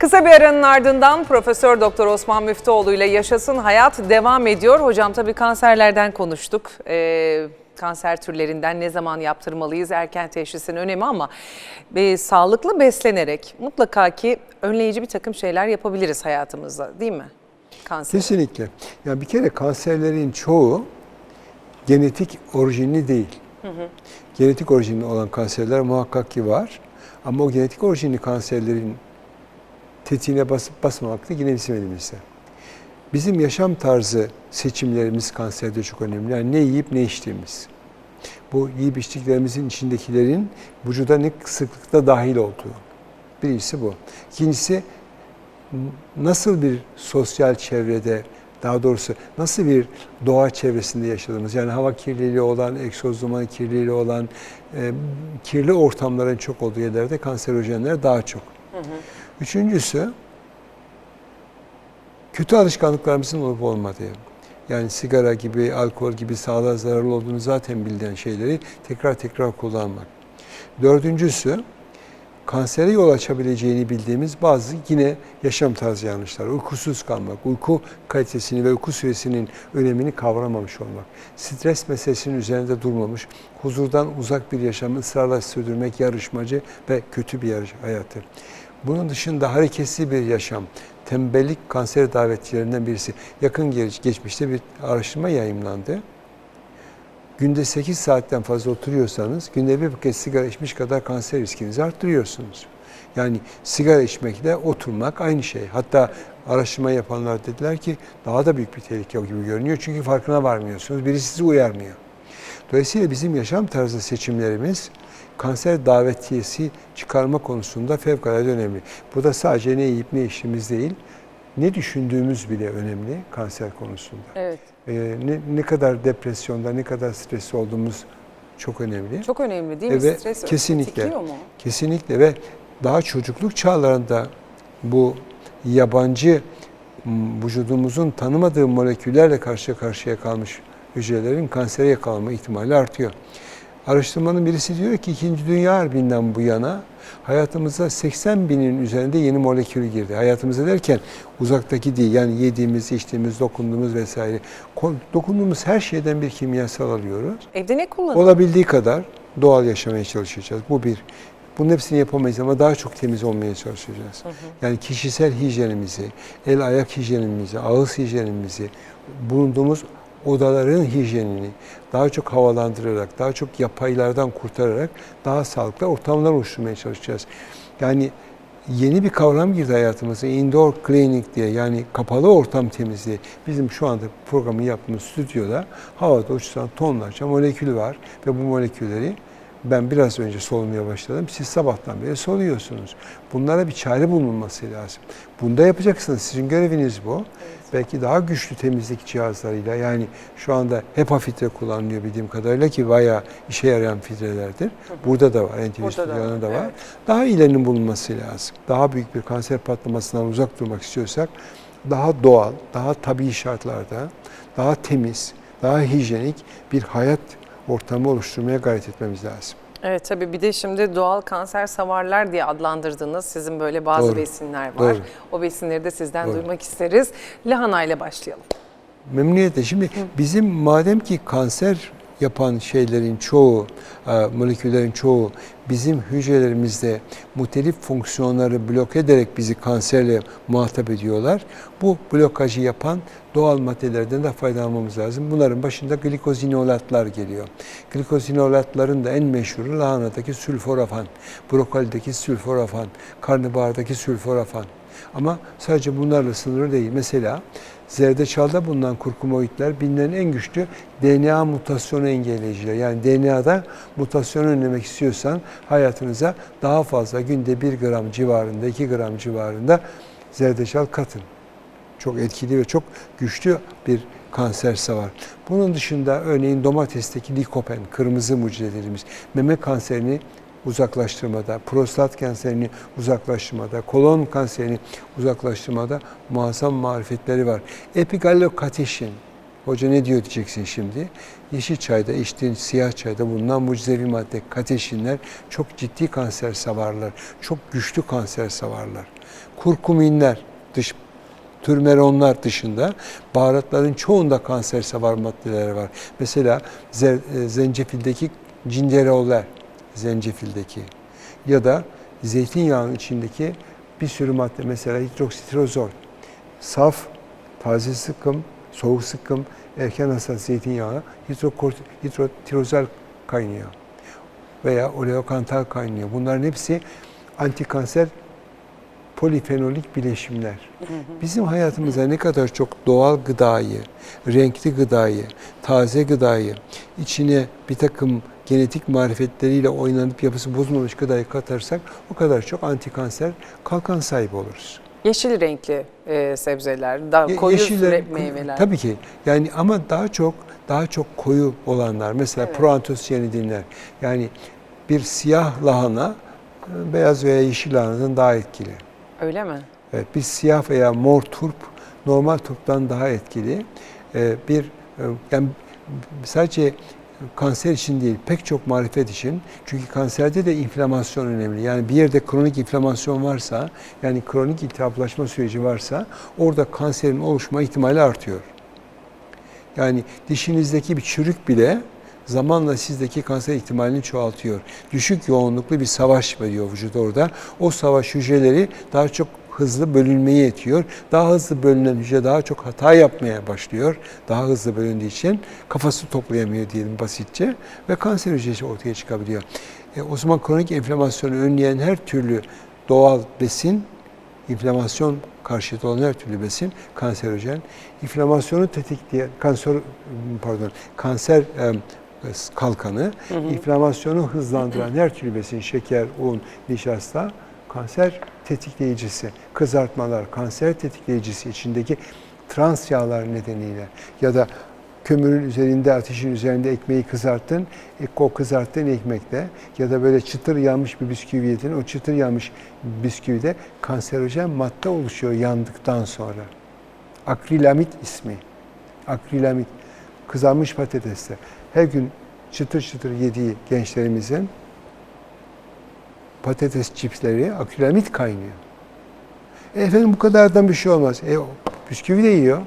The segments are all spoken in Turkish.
Kısa bir aranın ardından Profesör Doktor Osman Müftüoğlu ile Yaşasın Hayat devam ediyor. Hocam tabii kanserlerden konuştuk. Ee, kanser türlerinden ne zaman yaptırmalıyız, erken teşhisin önemi ama e, sağlıklı beslenerek mutlaka ki önleyici bir takım şeyler yapabiliriz hayatımızda değil mi? Kanser. Kesinlikle. Yani bir kere kanserlerin çoğu genetik orijinli değil. Genetik orijinli olan kanserler muhakkak ki var. Ama o genetik orijinli kanserlerin tetiğine basıp basmamak da yine bizim elimizde. Bizim yaşam tarzı seçimlerimiz kanserde çok önemli. Yani ne yiyip ne içtiğimiz. Bu yiyip içtiklerimizin içindekilerin vücuda ne sıklıkta dahil olduğu. Birincisi bu. İkincisi nasıl bir sosyal çevrede daha doğrusu nasıl bir doğa çevresinde yaşadığımız yani hava kirliliği olan, egzoz dumanı kirliliği olan e, kirli ortamların çok olduğu yerlerde kanserojenler daha çok. Üçüncüsü kötü alışkanlıklarımızın olup olmadığı. Yani sigara gibi, alkol gibi sağlığa zararlı olduğunu zaten bildiğin şeyleri tekrar tekrar kullanmak. Dördüncüsü kansere yol açabileceğini bildiğimiz bazı yine yaşam tarzı yanlışlar. Uykusuz kalmak, uyku kalitesini ve uyku süresinin önemini kavramamış olmak, stres meselesinin üzerinde durmamış, huzurdan uzak bir yaşamı ısrarla sürdürmek yarışmacı ve kötü bir hayatı. Bunun dışında hareketli bir yaşam, tembellik kanser davetçilerinden birisi. Yakın geçmişte bir araştırma yayımlandı günde 8 saatten fazla oturuyorsanız günde bir paket sigara içmiş kadar kanser riskinizi arttırıyorsunuz. Yani sigara içmekle oturmak aynı şey. Hatta araştırma yapanlar dediler ki daha da büyük bir tehlike gibi görünüyor. Çünkü farkına varmıyorsunuz. Birisi sizi uyarmıyor. Dolayısıyla bizim yaşam tarzı seçimlerimiz kanser davetiyesi çıkarma konusunda fevkalade önemli. Bu da sadece ne yiyip ne içtiğimiz değil, ne düşündüğümüz bile önemli kanser konusunda. Evet. Ee, ne, ne kadar depresyonda, ne kadar stresli olduğumuz çok önemli. Çok önemli değil mi? Ve Stres kesinlikle, mu? kesinlikle ve daha çocukluk çağlarında bu yabancı vücudumuzun tanımadığı moleküllerle karşı karşıya kalmış hücrelerin kansere yakalanma ihtimali artıyor. Araştırmanın birisi diyor ki 2. Dünya Harbi'nden bu yana hayatımıza 80 binin üzerinde yeni molekül girdi. Hayatımıza derken uzaktaki değil yani yediğimiz, içtiğimiz, dokunduğumuz vesaire. Dokunduğumuz her şeyden bir kimyasal alıyoruz. Evde ne kullanıyoruz? Olabildiği kadar doğal yaşamaya çalışacağız. Bu bir. Bunun hepsini yapamayız ama daha çok temiz olmaya çalışacağız. Yani kişisel hijyenimizi, el ayak hijyenimizi, ağız hijyenimizi, bulunduğumuz odaların hijyenini daha çok havalandırarak, daha çok yapaylardan kurtararak daha sağlıklı ortamlar oluşturmaya çalışacağız. Yani yeni bir kavram girdi hayatımıza. Indoor cleaning diye yani kapalı ortam temizliği. Bizim şu anda programı yaptığımız stüdyoda havada uçuşan tonlarca molekül var ve bu molekülleri ben biraz önce solumaya başladım. Siz sabahtan beri soluyorsunuz. Bunlara bir çare bulunması lazım. Bunda yapacaksınız. Sizin göreviniz bu. Belki daha güçlü temizlik cihazlarıyla yani şu anda HEPA filtre kullanılıyor bildiğim kadarıyla ki bayağı işe yarayan filtrelerdir. Burada da var, endüstriyada da var. evet. Daha ilerinin bulunması lazım. Daha büyük bir kanser patlamasından uzak durmak istiyorsak daha doğal, daha tabii şartlarda, daha temiz, daha hijyenik bir hayat ortamı oluşturmaya gayret etmemiz lazım. Evet tabii bir de şimdi doğal kanser savarlar diye adlandırdığınız sizin böyle bazı Doğru. besinler var. Doğru. O besinleri de sizden Doğru. duymak isteriz. Lahana ile başlayalım. Memnuniyetle. Şimdi bizim madem ki kanser yapan şeylerin çoğu, e, moleküllerin çoğu bizim hücrelerimizde muhtelif fonksiyonları blok ederek bizi kanserle muhatap ediyorlar. Bu blokajı yapan doğal maddelerden de faydalanmamız lazım. Bunların başında glikozinolatlar geliyor. Glikozinolatların da en meşhuru lahanadaki sülforafan, brokolideki sülforafan, karnabahardaki sülforafan. Ama sadece bunlarla sınırlı değil. Mesela zerdeçalda bulunan kurkumoidler bilinen en güçlü DNA mutasyonu engelleyiciler. Yani DNA'da mutasyonu önlemek istiyorsan hayatınıza daha fazla günde 1 gram civarında, 2 gram civarında zerdeçal katın. Çok etkili ve çok güçlü bir kanser savar. Bunun dışında örneğin domatesteki likopen, kırmızı mucizelerimiz, meme kanserini uzaklaştırmada, prostat kanserini uzaklaştırmada, kolon kanserini uzaklaştırmada muazzam marifetleri var. Epigallokateşin, hoca ne diyor diyeceksin şimdi. Yeşil çayda içtiğin siyah çayda bulunan mucizevi madde kateşinler çok ciddi kanser savarlar, çok güçlü kanser savarlar. kurkuminler, dış türmeronlar dışında baharatların çoğunda kanser savar maddeler var. Mesela e, zencefildeki cinderoller, zencefildeki ya da zeytinyağının içindeki bir sürü madde mesela hidroksitirozol. Saf, taze sıkım, soğuk sıkım, erken hasat zeytinyağı hidrotirozol kaynıyor veya oleokantal kaynıyor. Bunların hepsi antikanser polifenolik bileşimler. Bizim hayatımıza ne kadar çok doğal gıdayı, renkli gıdayı, taze gıdayı, içine bir takım genetik marifetleriyle oynanıp yapısı bozulmamış gıdayı katarsak o kadar çok antikanser kalkan sahibi oluruz. Yeşil renkli e, sebzeler, daha Ye- koyu yeşiller- meyveler. Tabii ki. Yani ama daha çok daha çok koyu olanlar. Mesela Evet. proantosyanidinler. Yani bir siyah lahana e, beyaz veya yeşil lahanadan daha etkili. Öyle mi? Evet, bir siyah veya mor turp normal turptan daha etkili. Ee, bir e, yani sadece kanser için değil, pek çok marifet için. Çünkü kanserde de inflamasyon önemli. Yani bir yerde kronik inflamasyon varsa, yani kronik iltihaplaşma süreci varsa orada kanserin oluşma ihtimali artıyor. Yani dişinizdeki bir çürük bile zamanla sizdeki kanser ihtimalini çoğaltıyor. Düşük yoğunluklu bir savaş veriyor vücut orada. O savaş hücreleri daha çok hızlı bölünmeyi yetiyor. Daha hızlı bölünen hücre daha çok hata yapmaya başlıyor. Daha hızlı bölündüğü için kafası toplayamıyor diyelim basitçe ve kanser hücresi ortaya çıkabiliyor. E, o zaman kronik enflamasyonu önleyen her türlü doğal besin inflamasyon karşıtı olan her türlü besin kanserojen. İnflamasyonu tetikleyen kanser pardon kanser e, kalkanı, inflamasyonu hızlandıran her türlü besin şeker, un, nişasta kanser tetikleyicisi, kızartmalar kanser tetikleyicisi içindeki trans yağlar nedeniyle ya da kömürün üzerinde, ateşin üzerinde ekmeği kızarttın, e, o kızarttığın ekmekte ya da böyle çıtır yanmış bir bisküvi yedin, o çıtır yanmış bisküvide kanserojen madde oluşuyor yandıktan sonra. Akrilamit ismi. Akrilamit. Kızarmış patatesler. Her gün çıtır çıtır yediği gençlerimizin patates çipsleri akrilamit kaynıyor. E efendim bu kadardan bir şey olmaz. E bisküvi de yiyor.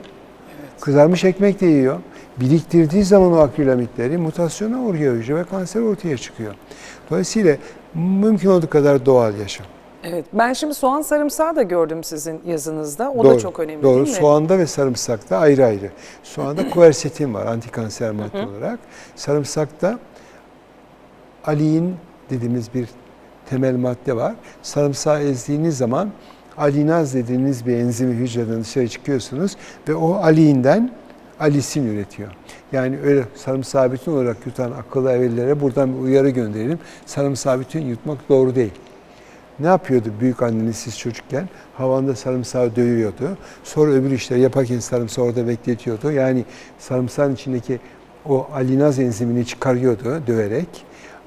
Kızarmış ekmek de yiyor. Biriktirdiği zaman o akrilamitleri mutasyona uğruyor hücre ve kanser ortaya çıkıyor. Dolayısıyla mümkün olduğu kadar doğal yaşam. Evet. Ben şimdi soğan sarımsağı da gördüm sizin yazınızda. O da Doğru, çok önemli Doğru. değil mi? Soğanda ve sarımsakta ayrı ayrı. Soğanda kuersetin var antikanser madde olarak. Sarımsakta aliin dediğimiz bir temel madde var. Sarımsağı ezdiğiniz zaman alinaz dediğiniz bir enzimi hücreden dışarı çıkıyorsunuz ve o aliinden alisin üretiyor. Yani öyle sarımsağı bütün olarak yutan akıllı evlilere buradan bir uyarı gönderelim. Sarımsağı bütün yutmak doğru değil. Ne yapıyordu büyük anneniz siz çocukken? Havanda sarımsağı dövüyordu. Sonra öbür işleri yaparken sarımsağı orada bekletiyordu. Yani sarımsağın içindeki o alinaz enzimini çıkarıyordu döverek.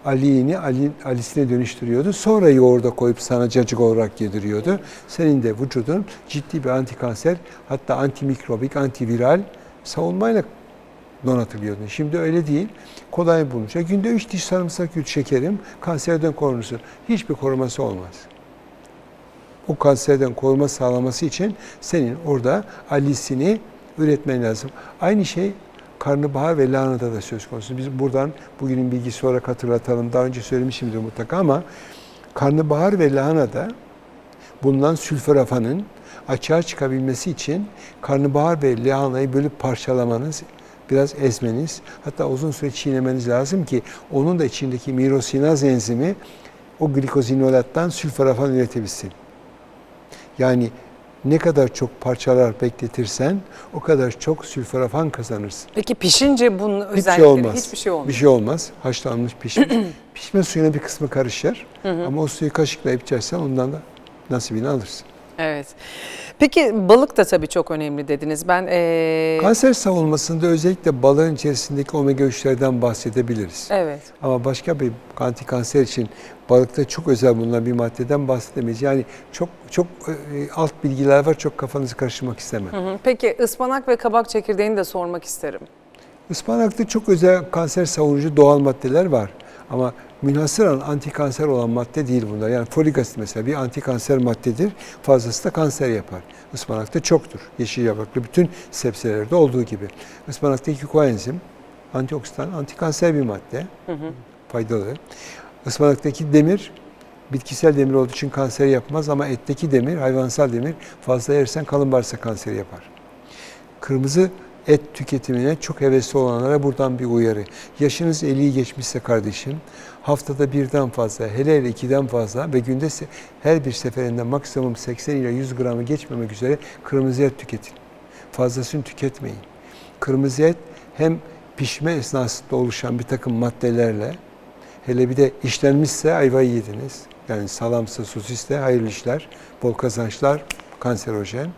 Aliğini ali, alisine dönüştürüyordu. Sonra yoğurda koyup sana cacık olarak yediriyordu. Senin de vücudun ciddi bir antikanser hatta antimikrobik, antiviral savunmayla donatılıyordu. Şimdi öyle değil. Kolay bulunca günde 3 diş sarımsak yut şekerim kanserden korunursun. Hiçbir koruması olmaz. O kanserden koruma sağlaması için senin orada alisini üretmen lazım. Aynı şey karnabahar ve lahanada da söz konusu. Biz buradan bugünün bilgisi olarak hatırlatalım. Daha önce söylemişimdir mutlaka ama karnabahar ve lahanada bulunan sülforafanın açığa çıkabilmesi için karnabahar ve lahanayı bölüp parçalamanız, biraz ezmeniz, hatta uzun süre çiğnemeniz lazım ki onun da içindeki mirosinaz enzimi o glikozinolattan sülforafan üretebilsin. Yani ne kadar çok parçalar bekletirsen o kadar çok sülforafan kazanırsın. Peki pişince bunun Hiçbir özellikleri şey olmaz. hiçbir şey olmuyor. Bir şey olmaz. Haşlanmış pişmiş. Pişme suyuna bir kısmı karışır. Ama o suyu kaşıkla içersen ondan da nasibini alırsın. Evet. Peki balık da tabii çok önemli dediniz. Ben ee, Kanser savunmasında özellikle balığın içerisindeki omega 3'lerden bahsedebiliriz. evet. Ama başka bir antikanser için balıkta çok özel bulunan bir maddeden bahsedemeyiz. Yani çok çok e, alt bilgiler var. Çok kafanızı karıştırmak istemem. Hı hı. Peki ıspanak ve kabak çekirdeğini de sormak isterim. Ispanakta çok özel kanser savunucu doğal maddeler var. Ama münhasıran antikanser olan madde değil bunlar. Yani folik asit mesela bir antikanser maddedir. Fazlası da kanser yapar. Ispanakta çoktur. Yeşil yapraklı bütün sebzelerde olduğu gibi. Ispanaktaki koenzim antioksidan, antikanser bir madde. Faydalı. Ispanaktaki demir bitkisel demir olduğu için kanser yapmaz ama etteki demir, hayvansal demir fazla yersen kalın bağırsak kanseri yapar. Kırmızı et tüketimine çok hevesli olanlara buradan bir uyarı. Yaşınız 50'yi geçmişse kardeşim, haftada birden fazla, hele hele ikiden fazla ve günde her bir seferinde maksimum 80 ile 100 gramı geçmemek üzere kırmızı et tüketin. Fazlasını tüketmeyin. Kırmızı et hem pişme esnasında oluşan bir takım maddelerle, hele bir de işlenmişse ayvayı yediniz. Yani salamsa, sosiste hayırlı işler, bol kazançlar, kanserojen.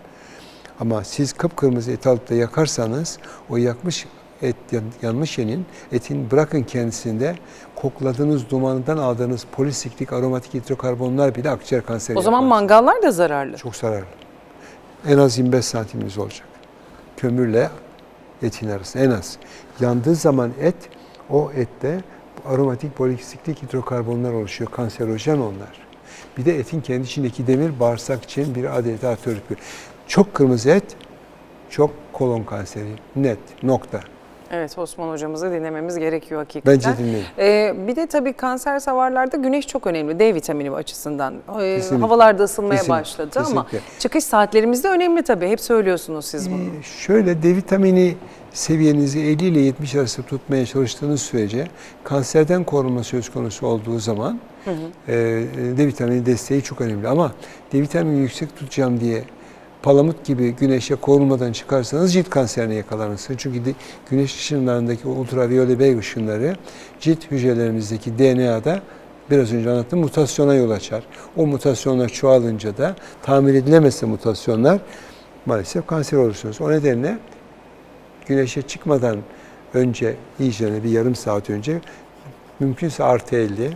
Ama siz kıpkırmızı et alıp da yakarsanız o yakmış et yan- yanmış yenin etin bırakın kendisinde kokladığınız dumanından aldığınız polisiklik aromatik hidrokarbonlar bile akciğer kanseri O zaman yapar. mangallar da zararlı. çok zararlı. En az 25 santiminiz olacak. Kömürle etin arasında en az. Yandığı zaman et o ette aromatik polisiklik hidrokarbonlar oluşuyor. Kanserojen onlar. Bir de etin kendi içindeki demir bağırsak için bir adeta yapıyor. Çok kırmızı et çok kolon kanseri. Net. Nokta. Evet Osman hocamızı dinlememiz gerekiyor hakikaten. Bence dinleyin. Ee, bir de tabii kanser savarlarda güneş çok önemli D vitamini açısından. Ee, Kesinlikle. havalarda ısınmaya Kesinlikle, başladı ama kesinlikle. çıkış saatlerimiz de önemli tabii. Hep söylüyorsunuz siz bunu. Ee, Şöyle D vitamini seviyenizi 50 ile 70 arası tutmaya çalıştığınız sürece kanserden korunma söz konusu olduğu zaman e, D vitamini desteği çok önemli. Ama D vitamini yüksek tutacağım diye palamut gibi güneşe korunmadan çıkarsanız cilt kanserine yakalanırsınız. Çünkü de- güneş ışınlarındaki ultraviyole B ışınları cilt hücrelerimizdeki DNA'da biraz önce anlattığım mutasyona yol açar. O mutasyonlar çoğalınca da tamir edilemezse mutasyonlar maalesef kanser olursunuz. O nedenle güneşe çıkmadan önce iyice bir yarım saat önce mümkünse artı 50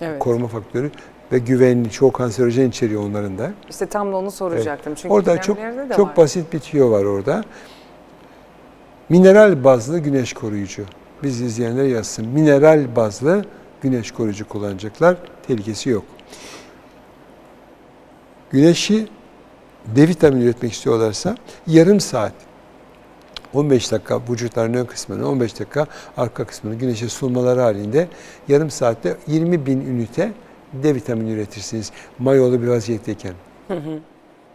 Evet. koruma faktörü ve güvenli çoğu kanserojen içeriyor onların da. İşte tam da onu soracaktım. Çünkü orada çok de çok var. basit bir tüyo var orada. Mineral bazlı güneş koruyucu. Biz izleyenler yazsın. Mineral bazlı güneş koruyucu kullanacaklar. Tehlikesi yok. Güneşi D vitamini üretmek istiyorlarsa yarım saat 15 dakika vücutların ön kısmını, 15 dakika arka kısmını güneşe sunmaları halinde yarım saatte 20 bin ünite D vitamini üretirsiniz. Mayolu bir vaziyetteyken.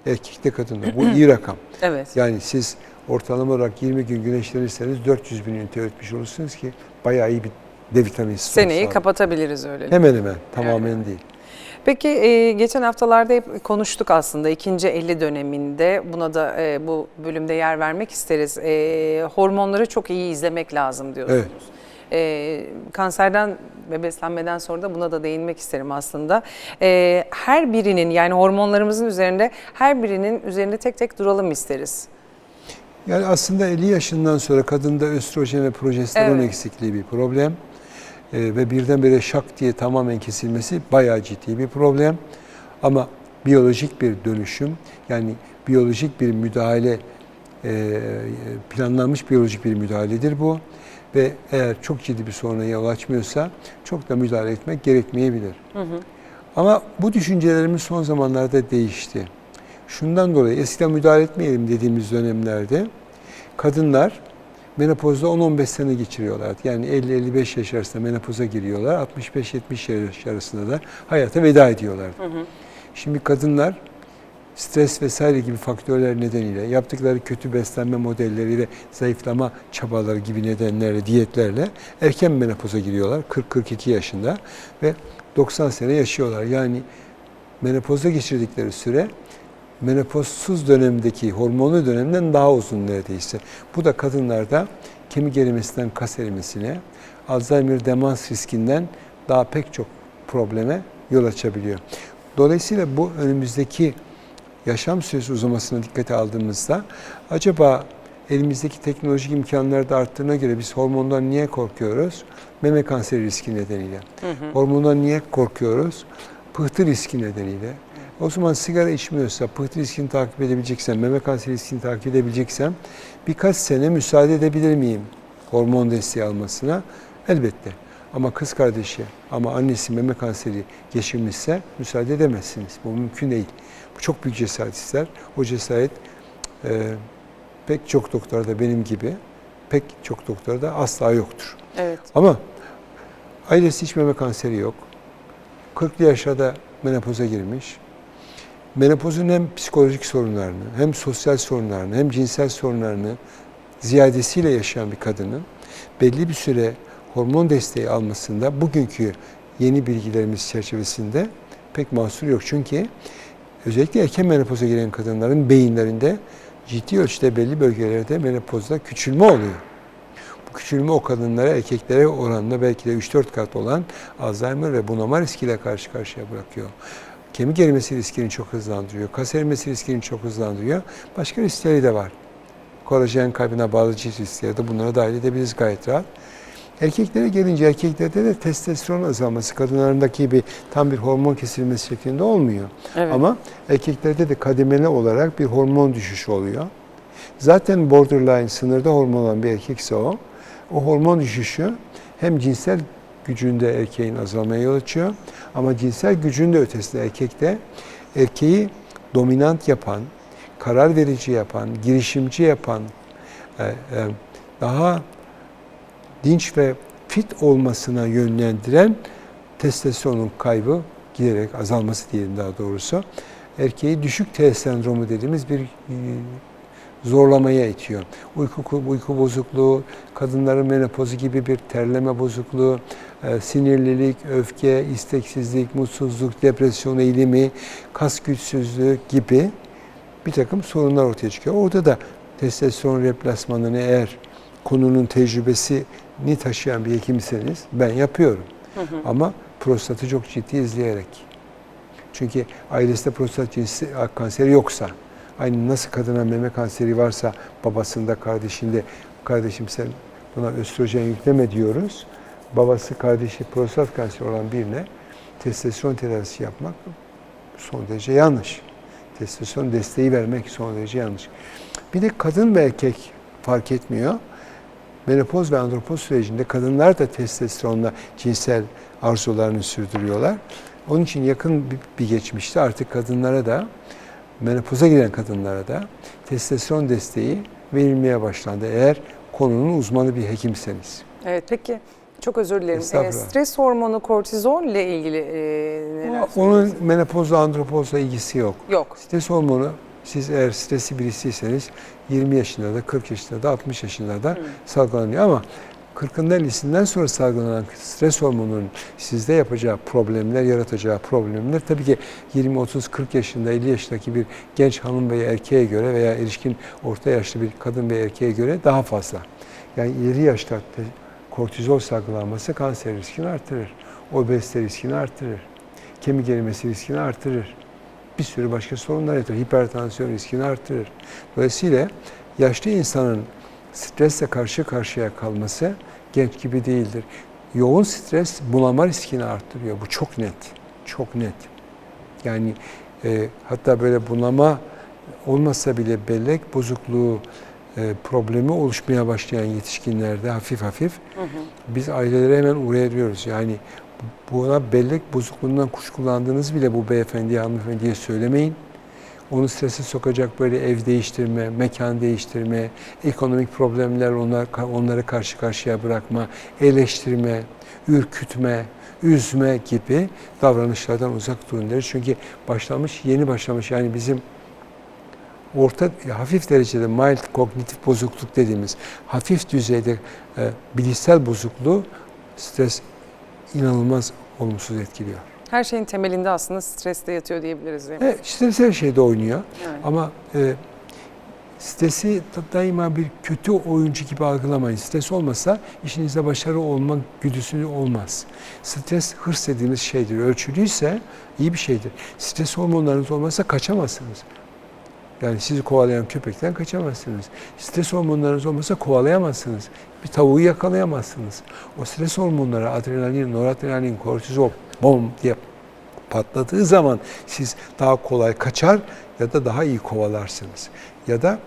Erkekte kadında. Bu iyi rakam. Evet. Yani siz ortalama olarak 20 gün güneşlenirseniz 400 bin ünite üretmiş olursunuz ki bayağı iyi bir D vitamini Seneyi sağlar. kapatabiliriz öyle. Hemen hemen. Tamamen değil. Peki e, geçen haftalarda hep konuştuk aslında ikinci 50 döneminde buna da e, bu bölümde yer vermek isteriz. E, hormonları çok iyi izlemek lazım diyorsunuz. E, kanserden ve beslenmeden sonra da buna da değinmek isterim aslında. E, her birinin yani hormonlarımızın üzerinde her birinin üzerinde tek tek duralım isteriz. Yani aslında 50 yaşından sonra kadında östrojen ve progesteron Evet. eksikliği bir problem. Ee, ve birdenbire şak diye tamamen kesilmesi bayağı ciddi bir problem. Ama biyolojik bir dönüşüm yani biyolojik bir müdahale e, planlanmış biyolojik bir müdahaledir bu. Ve eğer çok ciddi bir soruna yol açmıyorsa çok da müdahale etmek gerekmeyebilir. Ama bu düşüncelerimiz son zamanlarda değişti. Şundan dolayı eskiden müdahale etmeyelim dediğimiz dönemlerde kadınlar menopozda 10-15 sene geçiriyorlardı. Yani 50-55 yaş arasında menopoza giriyorlar. 65-70 yaş arasında da hayata veda ediyorlardı. Şimdi kadınlar stres vesaire gibi faktörler nedeniyle yaptıkları kötü beslenme modelleri ve zayıflama çabaları gibi nedenlerle, diyetlerle erken menopoza giriyorlar 40-42 yaşında ve 90 sene yaşıyorlar. Yani menopoza geçirdikleri süre menopozsuz dönemdeki hormonlu dönemden daha uzun neredeyse. Bu da kadınlarda kemik erimesinden kas erimesine, Alzheimer demans riskinden daha pek çok probleme yol açabiliyor. Dolayısıyla bu önümüzdeki yaşam süresi uzamasına dikkate aldığımızda acaba elimizdeki teknolojik imkanlar da arttığına göre biz hormondan niye korkuyoruz? Meme kanseri riski nedeniyle. Hormondan niye korkuyoruz? Pıhtı riski nedeniyle. O zaman sigara içmiyorsa, pıhtı riskini takip edebileceksem, meme kanseri riskini takip edebileceksem birkaç sene müsaade edebilir miyim hormon desteği almasına? Elbette. Ama kız kardeşi ama annesi meme kanseri geçirmişse müsaade edemezsiniz. Bu mümkün değil. Bu çok büyük cesaret ister. O cesaret e, pek çok doktorda benim gibi pek çok doktorda asla yoktur. Evet. Ama ailesi hiç meme kanseri yok. 40'lı yaşlarda menopoza girmiş. Menopozun hem psikolojik sorunlarını, hem sosyal sorunlarını, hem cinsel sorunlarını ziyadesiyle yaşayan bir kadının belli bir süre hormon desteği almasında bugünkü yeni bilgilerimiz çerçevesinde pek mahsur yok. Çünkü özellikle erken menopoza giren kadınların beyinlerinde ciddi ölçüde belli bölgelerde menopozda küçülme oluyor. Bu küçülme o kadınlara erkeklere oranla belki de 3-4 kat olan Alzheimer ve bunama riskiyle karşı karşıya bırakıyor. Kemik erimesi riskini çok hızlandırıyor. Kas erimesi riskini çok hızlandırıyor. Başka riskleri de var. Kolajen kaybına bağlı cilt riskleri de bunlara dahil edebiliriz gayet rahat. Erkeklere gelince erkeklerde de testosteron azalması kadınlarındaki gibi tam bir hormon kesilmesi şeklinde olmuyor. Evet. Ama erkeklerde de kademeli olarak bir hormon düşüşü oluyor. Zaten borderline sınırda hormon olan bir erkekse o, o hormon düşüşü hem cinsel gücünde erkeğin azalmaya yol açıyor ama cinsel gücün de ötesinde erkekte erkeği dominant yapan, karar verici yapan, girişimci yapan, e, e, daha dinç ve fit olmasına yönlendiren testosteronun kaybı giderek azalması diyelim daha doğrusu. Erkeği düşük T sendromu dediğimiz bir e, zorlamaya itiyor. Uyku, uyku bozukluğu, kadınların menopozu gibi bir terleme bozukluğu, e, sinirlilik, öfke, isteksizlik, mutsuzluk, depresyon eğilimi, kas güçsüzlüğü gibi bir takım sorunlar ortaya çıkıyor. Orada da testosteron replasmanını eğer konunun tecrübesini taşıyan bir hekimseniz ben yapıyorum. Ama prostatı çok ciddi izleyerek. Çünkü ailesinde prostat cinsi kanseri yoksa, aynı nasıl kadına meme kanseri varsa babasında, kardeşinde, kardeşim sen buna östrojen yükleme diyoruz. Babası, kardeşi prostat kanseri olan birine testosteron tedavisi yapmak son derece yanlış. Testosteron desteği vermek son derece yanlış. Bir de kadın ve erkek fark etmiyor. Menopoz ve andropoz sürecinde kadınlar da testosteronla cinsel arzularını sürdürüyorlar. Onun için yakın bir- geçmişte artık kadınlara da menopoza giren kadınlara da testosteron desteği verilmeye başlandı. Eğer konunun uzmanı bir hekimseniz. Evet peki çok özür dilerim. Estağfurullah. stres hormonu kortizol ile ilgili e, neler Onun menopozla andropozla ilgisi yok. Yok. Stres hormonu siz eğer stresli birisiyseniz 20 yaşında da 40 yaşında da 60 yaşında da salgılanıyor ama 40'ından 50'sinden sonra salgılanan stres hormonunun sizde yapacağı problemler, yaratacağı problemler tabii ki 20, 30, 40 yaşında, 50 yaşındaki bir genç hanım veya erkeğe göre veya erişkin orta yaşlı bir kadın veya erkeğe göre daha fazla. Yani ileri yaşta kortizol salgılanması kanser riskini artırır. Obezite riskini artırır. Kemik erimesi riskini artırır bir sürü başka sorunlar yaratır. Hipertansiyon riskini artırır. Dolayısıyla yaşlı insanın stresle karşı karşıya kalması genç gibi değildir. Yoğun stres bulama riskini arttırıyor. Bu çok net. Çok net. Yani e, hatta böyle bunama olmasa bile bellek bozukluğu e, problemi oluşmaya başlayan yetişkinlerde hafif hafif biz ailelere hemen uyarıyoruz. Yani buna bellek bozukluğundan kuşkulandığınız bile bu beyefendiye, hanımefendiye söylemeyin. Onu strese sokacak böyle ev değiştirme, mekan değiştirme, ekonomik problemler onlar, onları karşı karşıya bırakma, eleştirme, ürkütme, üzme gibi davranışlardan uzak durun deriz. Çünkü başlamış, yeni başlamış yani bizim orta hafif derecede mild kognitif bozukluk dediğimiz hafif düzeyde e, bilişsel bozukluğu stres inanılmaz olumsuz etkiliyor. Her şeyin temelinde aslında streste yatıyor diyebiliriz değil mi? Evet, stres her şeyde oynuyor Evet. ama e, stresi da- daima bir kötü oyuncu gibi algılamayın. Stres olmasa işinizde başarı olma güdüsü olmaz. Stres hırs dediğimiz şeydir. Ölçülüyse iyi bir şeydir. Stres hormonlarınız olmasa kaçamazsınız. Yani sizi kovalayan köpekten kaçamazsınız. Stres hormonlarınız olmasa kovalayamazsınız. Bir tavuğu yakalayamazsınız. O stres hormonları adrenalin, noradrenalin, kortizol bom diye patladığı zaman siz daha kolay kaçar ya da daha iyi kovalarsınız. Ya da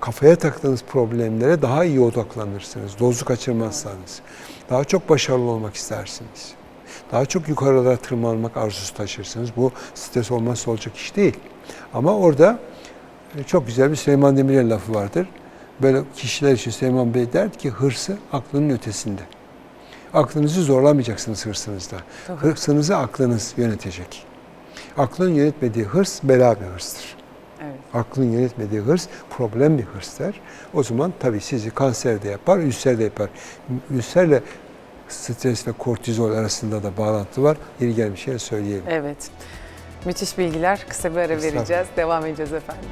kafaya taktığınız problemlere daha iyi odaklanırsınız. Dozu kaçırmazsanız. Daha çok başarılı olmak istersiniz. Daha çok yukarılara tırmanmak arzusu taşırsınız. Bu stres olmazsa olacak iş değil. Ama orada çok güzel bir Süleyman Demirel lafı vardır. Böyle kişiler için Süleyman Bey der ki hırsı aklının ötesinde. Aklınızı zorlamayacaksınız hırsınızda. Hırsınızı aklınız yönetecek. Aklın yönetmediği hırs bela bir hırstır. Evet. Aklın yönetmediği hırs problem bir hırsdır. O zaman tabii sizi kanser de yapar, ülser de yapar. Ülserle stres ve kortizol arasında da bağlantı var. Yeri gelmişken söyleyelim. Evet. Müthiş bilgiler. Kısa bir ara vereceğiz. Devam edeceğiz efendim.